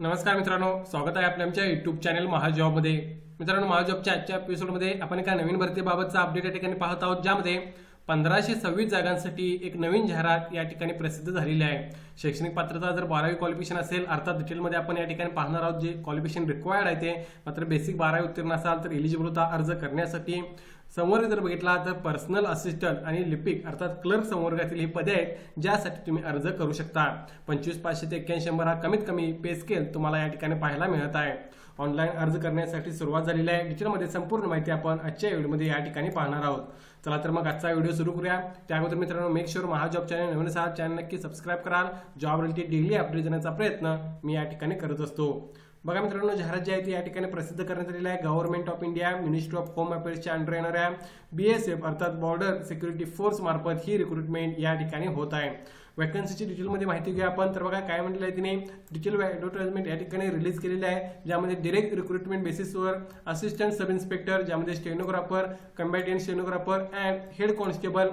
नमस्कार मित्रांनो स्वागत आहे आपल्या आमच्या युट्यूब चॅनल महाजॉबमध्ये. मित्रांनो महाजॉबच्या आजच्या एपिसोडमध्ये आपण एका नवीन भरतीबाबतचा अपडेट या ठिकाणी पाहत आहोत ज्यामध्ये पंधराशे सव्वीस जागांसाठी एक नवीन जाहिरात या ठिकाणी प्रसिद्ध झालेली आहे. शैक्षणिक पात्रता जर बारावी क्वालिफिकेशन असेल अर्थात डिटेलमध्ये आपण या ठिकाणी पाहणार आहोत जे क्वालिफिकेशन रिक्वायर्ड आहे ते. मात्र बेसिक बारावी उत्तीर्ण असाल तर एलिजिबल होता अर्ज करण्यासाठी. समोर जर बघितला तर पर्सनल असिस्टंट आणि लिपिक अर्थात क्लर्क संवर्गातील ही पदे आहेत ज्यासाठी तुम्ही अर्ज करू शकता. पंचवीस पाचशे ते एक्क्याऐंशी शंभर हा कमीत कमी पे स्केल तुम्हाला या ठिकाणी पाहायला मिळत आहे. ऑनलाईन अर्ज करण्यासाठी सुरुवात झालेली आहे. डिटेलमध्ये संपूर्ण माहिती आपण आजच्या व्हिडिओमध्ये या ठिकाणी पाहणार आहोत. चला तर मग आजचा व्हिडिओ सुरू करूया. त्या अगोदर मित्रांनो मेक शुअर महाजॉब चॅनल नवीन असाल चॅनल नक्की सबस्क्राईब कराल. जॉब रिलेटेड डेली अपडेट देण्याचा प्रयत्न मी या ठिकाणी करत असतो. बघा मित्रांनो जाहिरात जी आहे ती या ठिकाणी प्रसिद्ध करण्यात आलेली आहे. Government of India ministry of home अफेअर्सच्या under येणाऱ्या बीएसएफ अर्थात बॉर्डर सिक्युरिटी फोर्स मार्फत ही रिक्रुटमेंट या ठिकाणी होत आहे. वॅकन्सीची डिटेलमध्ये माहिती घेऊ आपण. तर बघा काय म्हटलं आहे तिने? डिटेल ॲडव्हर्टाइजमेंट या ठिकाणी रिलीज केलेली आहे ज्यामध्ये डिरेक्ट रिक्रुटमेंट बेसिसवर असिस्टंट सब इन्स्पेक्टर ज्यामध्ये stenographer combatant stenographer and head constable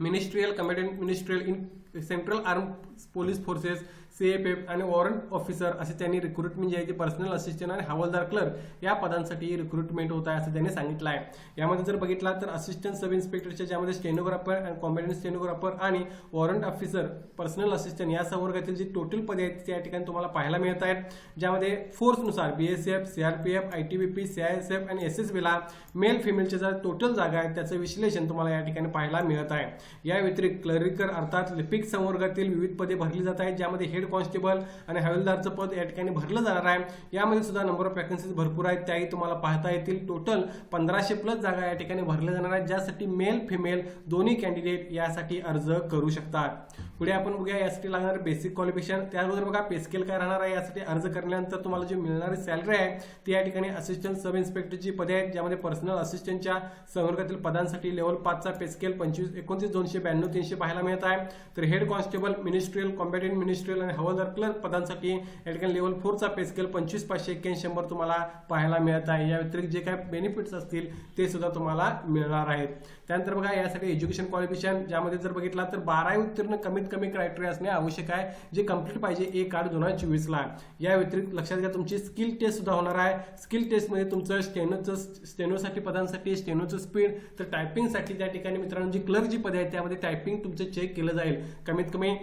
ministerial combatant ministerial in central arm police forces C F F आणि वॉरंट ऑफिसर असे त्यांनी रिक्रुटमेंट जे आहे ते पर्सनल असिस्टंट आणि हवालदार क्लर्क या पदांसाठी रिक्रुटमेंट होत आहे असं त्यांनी सांगितलं आहे. यामध्ये जर बघितला तर असिस्टंट सब इन्स्पेक्टरच्या ज्यामध्ये स्टेनोग्राफर आणि कॉम्बिनेंट स्टेनोग्राफर आणि वॉरंट ऑफिसर पर्सनल असिस्टंट या संवर्गातील जी टोटल पदे आहेत त्या ठिकाणी तुम्हाला पाहायला मिळत आहेत. ज्यामध्ये फोर्सनुसार B S F C R P F I T B P C I S F आणि एस एस बीला मेल फिमेलच्या ज्या टोटल जागा आहेत त्याचं विश्लेषण तुम्हाला या ठिकाणी पाहायला मिळत आहे. या व्यतिरिक्त क्लरिकर अर्थात लिपिक संवर्गातील विविध पदे भरली जात आहेत ज्यामध्ये हेड कॉन्स्टेबल आणि हवालदारचं पद या ठिकाणी भरलं जाणार आहे. यामध्ये सुद्धा नंबर ऑफ वॅकन्सीज भरपूर आहेत त्याही तुम्हाला पाहता येतील. टोटल पंधराशे प्लस जागा या ठिकाणी भरल्या जाणार आहेत ज्यासाठी मेल फिमेल दोन्ही कॅन्डिडेट यासाठी अर्ज करू शकतात. पुढे आपण बघूया यासाठी लागणार बेसिक क्वालिफिकेशन त्याबरोबर बघा पेस्केल काय राहणार आहे यासाठी अर्ज करण्यानंतर तुम्हाला जी मिळणारी सॅलरी आहे ती या ठिकाणी असिस्टंट सब इन्स्पेक्टरची पदे आहेत ज्यामध्ये पर्सनल असिस्टंटच्या संवर्गातील पदांसाठी लेवल पाचचा पेस्केल पंचवीस एकोणतीस दोनशे ब्याण्णव तीनशे पाहायला मिळत आहे. तर head constable ministerial combatant ministerial आणि हवालदार क्लर्क पदांसाठी या ठिकाणी लेवल फोरचा पेस्केल पंचवीस पाचशे एक्क्याऐंशी शंभर तुम्हाला पाहायला मिळत आहे. या व्यतिरिक्त जे काय बेनिफिट्स असतील ते सुद्धा तुम्हाला मिळणार आहेत. त्यानंतर बघा यासाठी एज्युकेशन क्वालिफिकेशन ज्यामध्ये जर बघितला तर बारावी उत्तीर्ण कमीत कमीत कमी क्रायटेरिया असणे आवश्यक आहे जे कंप्लीट पाहिजे एक आठ दोन हजार चोवीसला या व्यतिरिक्त लक्षात घ्या तुमची स्किल टेस्ट सुद्धा होणार आहे. स्किल टेस्टमध्ये तुमचं स्टेनोचं स्टेनोसाठी पदांसाठी स्टेनोचं स्पीड तर टायपिंगसाठी त्या ठिकाणी मित्रांनो जी क्लर्क जी पदे आहेत त्यामध्ये टायपिंग तुमचं चेक केलं जाईल. कमीत कमी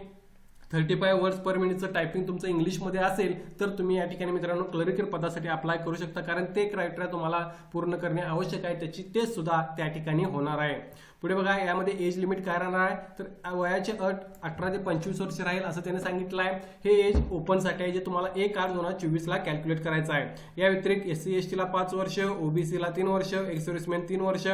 थर्टी फाय वर्ड्स पर मिनिटचं टायपिंग तुमचं इंग्लिशमध्ये असेल तर तुम्ही या ठिकाणी मित्रांनो क्लरिकल पदासाठी अप्लाय करू शकता. कारण ते क्रायटेरिया तुम्हाला पूर्ण करणे आवश्यक आहे त्याची टेस्ट सुद्धा त्या ठिकाणी होणार आहे. पुढे बघा यामध्ये एज लिमिट काय राहणार आहे? तर वयाची अट अठरा ते पंचवीस वर्ष राहील असं त्याने सांगितलं आहे. हे एज ओपनसाठी आहे जे तुम्हाला एक आठ दोन हजार चोवीसला कॅल्क्युलेट करायचं आहे. या व्यतिरिक्त एस सी एस टीला पाच वर्ष ओबीसीला तीन वर्ष एक्स सर्व्हिसमॅन तीन वर्ष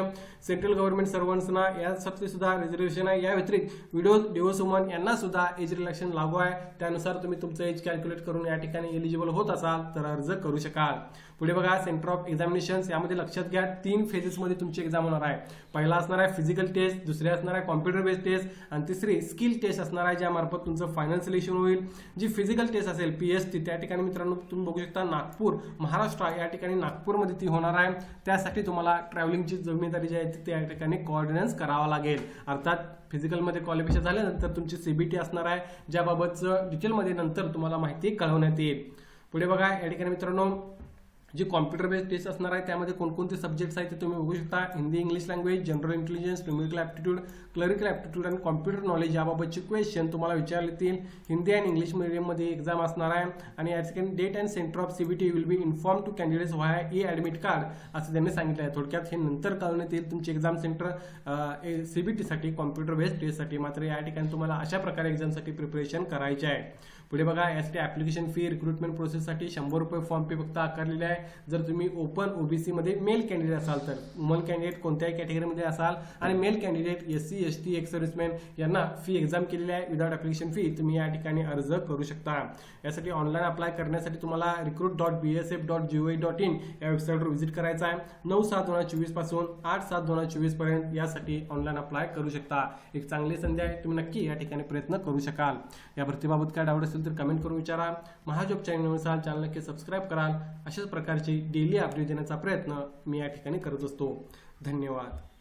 सेंट्रल गव्हर्नमेंट सर्वंट्सना यासाठी सुद्धा रिझर्वेशन आहे. या व्यतिरिक्त विडो डिवोर्स वुमन यांना सुद्धा एज रिलॅक्शन लागू आहे. त्यानुसार तुम्ही तुमचं एज कॅल्क्युलेट करून या ठिकाणी एलिजिबल होत असाल तर अर्ज करू शकाल. पुढे बघा सेंटर ऑफ एक्झामिनेशन यामध्ये लक्षात घ्या तीन फेजेसमध्ये तुमची एक्झाम होणार आहे. पहिला असणार आहे फिजिक्स फिजिकल टेस्ट दुसरी असणार आहे कॉम्प्युटर बेस्ड टेस्ट आणि तिसरी स्किल टेस्ट असणार आहे ज्यामार्फत तुमचं फायनल सिलेक्शन होईल. जी फिजिकल टेस्ट असेल पी एस टी त्या ठिकाणी मित्रांनो तुम्ही बघू शकता नागपूर महाराष्ट्र या ठिकाणी नागपूरमध्ये ती होणार आहे. त्यासाठी तुम्हाला ट्रॅव्हलिंगची जबाबदारी जी आहे ती त्या ठिकाणी कॉर्डिनन्स करावा लागेल. अर्थात फिजिकलमध्ये क्वालिफिकेशन झाल्यानंतर तुमची सीबीटी असणार आहे. ज्याबाबतचं डिटेलमध्ये नंतर तुम्हाला माहिती कळवण्यात येईल. पुढे बघा या ठिकाणी मित्रांनो जी कॉम्प्युटर बेस्ड टेस्ट असणार आहे त्यामध्ये कोणकोणते सब्जेक्ट्स आहेत ते तुम्ही बघू शकता. Hindi English language general intelligence numerical aptitude clerical aptitude आणि कॉम्प्युटर नॉलेज याबाबतचे क्वेश्चन तुम्हाला विचारले येतील हिंदी अँड इंग्लिश मिडियममध्ये एक्झाम असणार आहे. आणि at second date and centre of CBT will be inform to candidates via E admit card असं त्यांनी सांगितलं आहे. थोडक्यात हे नंतर कळवण्यात येईल तुमची एक्झाम सेंटर सीबीटीसाठी कॉम्प्युटर बेस्ड टेस्टसाठी मात्र या ठिकाणी तुम्हाला अशा प्रकारे एक्झामसाठी प्रिपरेशन करायचे आहे. पुढे बघा यासाठी ॲप्लिकेशन फी रिक्रुटमेंट प्रोसेससाठी शंभर रुपये फॉर्म पे फक्त आकारलेले आहे. जर तुम्ही ओपन ओबीसी मध्ये मेल कॅन्डिडेट असाल तर वुमन कॅन्डिडेट कोणत्याही कॅटेगरीमध्ये असाल आणि male candidate S C S T ex serviceman यांना फी एक्झाम केलेली आहे. विदाउट ऍप्लिकेशन फी तुम्ही या ठिकाणी अर्ज करू शकता. यासाठी ऑनलाईन अप्लाय करण्यासाठी तुम्हाला recruit dot B S F dot G dot in या वेबसाईटवर व्हिजिट करायचं आहे. नऊ सात दोन हजार चोवीसपासून आठ सात दोन हजार चोवीसपर्यंत यासाठी ऑनलाईन अप्लाय करू शकता. एक चांगली संधी आहे. तुम्ही नक्की या ठिकाणी प्रयत्न करू शकाल. या भरतीबाबत काय डाऊट असेल तर कमेंट करून विचारा. महाजॉब चॅनल असाल चॅनल नक्की सबस्क्राईब कराल. अशाच प्रकारची डेली अपडेट देण्याचा प्रयत्न मी या ठिकाणी करत असतो. धन्यवाद.